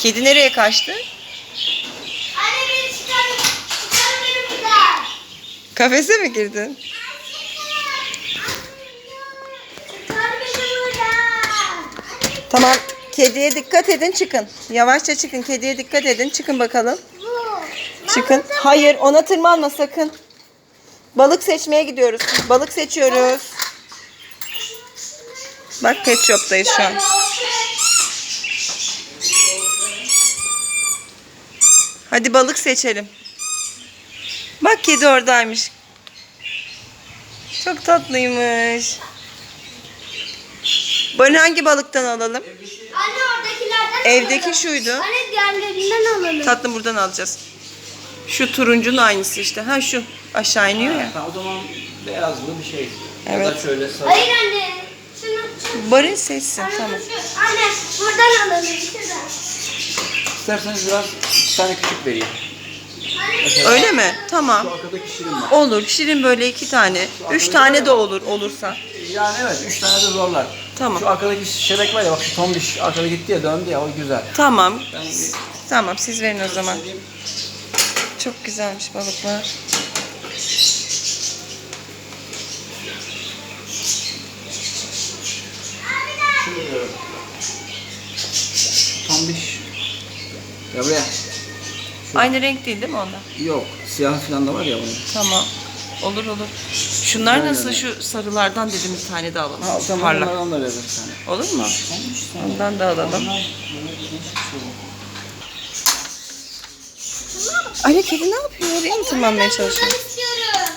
Kedi nereye kaçtı? Anne beni çıkar. Çıkar beni buradan. Kafese mi girdin? Çıkar beni buradan. Tamam. Kediye dikkat edin çıkın. Yavaşça çıkın. Kediye dikkat edin. Çıkın bakalım. Çıkın. Hayır ona tırmanma sakın. Balık seçmeye gidiyoruz. Balık seçiyoruz. Bak pet shop'tayız şu an. Hadi balık seçelim. Bak kedi oradaymış. Çok tatlıymış. Bana hangi balıktan alalım? Anne oradakilerden Evdeki alalım. şuydu. Anne diğerlerinden alalım. Tatlım buradan alacağız. Şu turuncunun aynısı işte. Ha şu aşağı iniyor ya. Ha, o zaman beyazlı bir şey. Ya Evet. da şöyle sarı. Hayır anne. Şunu. Barın seçsin Anne, tamam. şu- Anne buradan alalım. Şuradan. İsterseniz biraz bir tane küçük vereyim. Öyle mi? Tamam. Şu arkadaki şirin var. Olur. Şirin böyle iki tane. Üç tane de olur olursa. Yani evet üç tane de zorlar. Tamam. Şu arkadaki şebek var ya bak şu tombiş arkada gitti ya döndü ya o güzel. Tamam. Ben bir Tamam siz verin o zaman. söyleyeyim. Çok güzelmiş balıklar. Şunu diyorum. Tombiş. Ya buraya. Aynı renk değil değil mi onlar? Yok siyah falan da var ya bunun. Tamam. Olur olur. Şunlar Aynen nasıl şu sarılardan dedim bir tane de alalım. Ha o zaman Parlak. da veririz bir tane. Olur mu? Ondan da alalım. Ali kedi ne yapıyor? Oraya mı tırmanmaya çalışıyor? İstiyorum.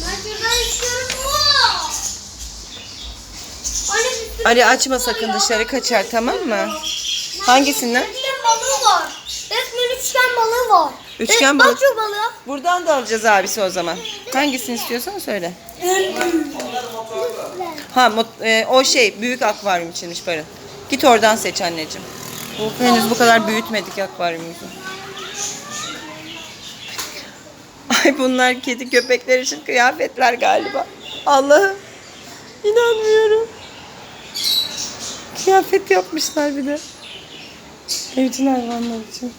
Ben şuradan istiyorum Ali açma sakın dışarı kaçar tamam mı? Hangisinden? Balığı var. Resmen üçgen balığı var. Üçgen Res- balık. Bak şu balığı. Buradan da alacağız abisi o zaman. Hangisini istiyorsan söyle. Ha e, o şey büyük akvaryum içinmiş Barın. Git oradan seç anneciğim. Bu henüz bu kadar büyütmedik akvaryumumuzu. Ay bunlar kedi köpekler için kıyafetler galiba. Allah'ım. İnanmıyorum. Kıyafet yapmışlar bir de. Evcil hayvanlar için.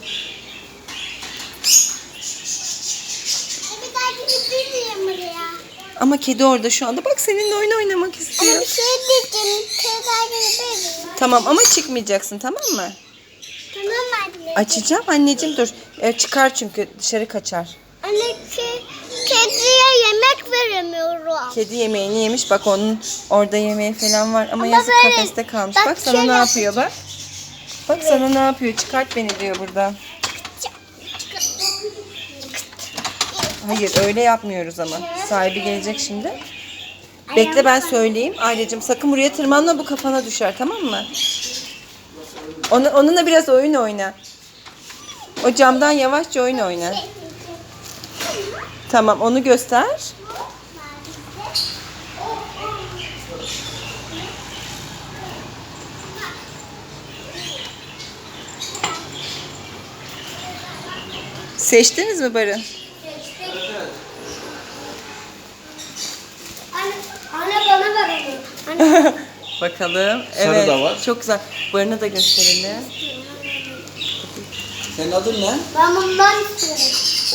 Bir daha gidip bilmiyorum buraya. Ama kedi orada şu anda. Bak seninle oyun oynamak istiyor. şey diyeceğim. Bir daha gidip bilmiyorum. Tamam ama çıkmayacaksın tamam mı? Tamam anne. Açacağım anneciğim dur. E, çıkar çünkü dışarı kaçar. Anne ke kediye yemek veremiyorum. Kedi yemeğini yemiş. Bak onun orada yemeği falan var. Ama, Ama yazık böyle- kafeste kalmış. bak Bak sana şöyle ne yapıyor bak. Bak sana ne yapıyor. Çıkart beni diyor buradan. Hayır öyle yapmıyoruz ama. Sahibi gelecek şimdi. Bekle ben söyleyeyim. Ailecim sakın buraya tırmanma bu kafana düşer tamam mı? Onu, onunla biraz oyun oyna. O camdan yavaşça oyun oyna. Tamam onu göster. Seçtiniz mi Barın? Anne, anne bana onu. Anne. Bakalım. Sarı evet. da var. Çok güzel. Barını da gösterelim. Senin adın ne? Ben bundan istiyorum.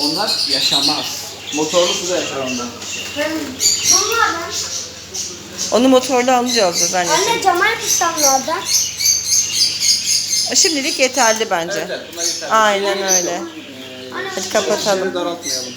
Onlar yaşamaz. Motorlu suda yaşar onlar. Ben bunlardan. Onu motorlu alacağız anneciğim. Anne Cemal Kuştanlardan. Şimdilik yeterli bence. bunlar yeter. Aynen öyle. Hadi kapatalım. daraltmayalım.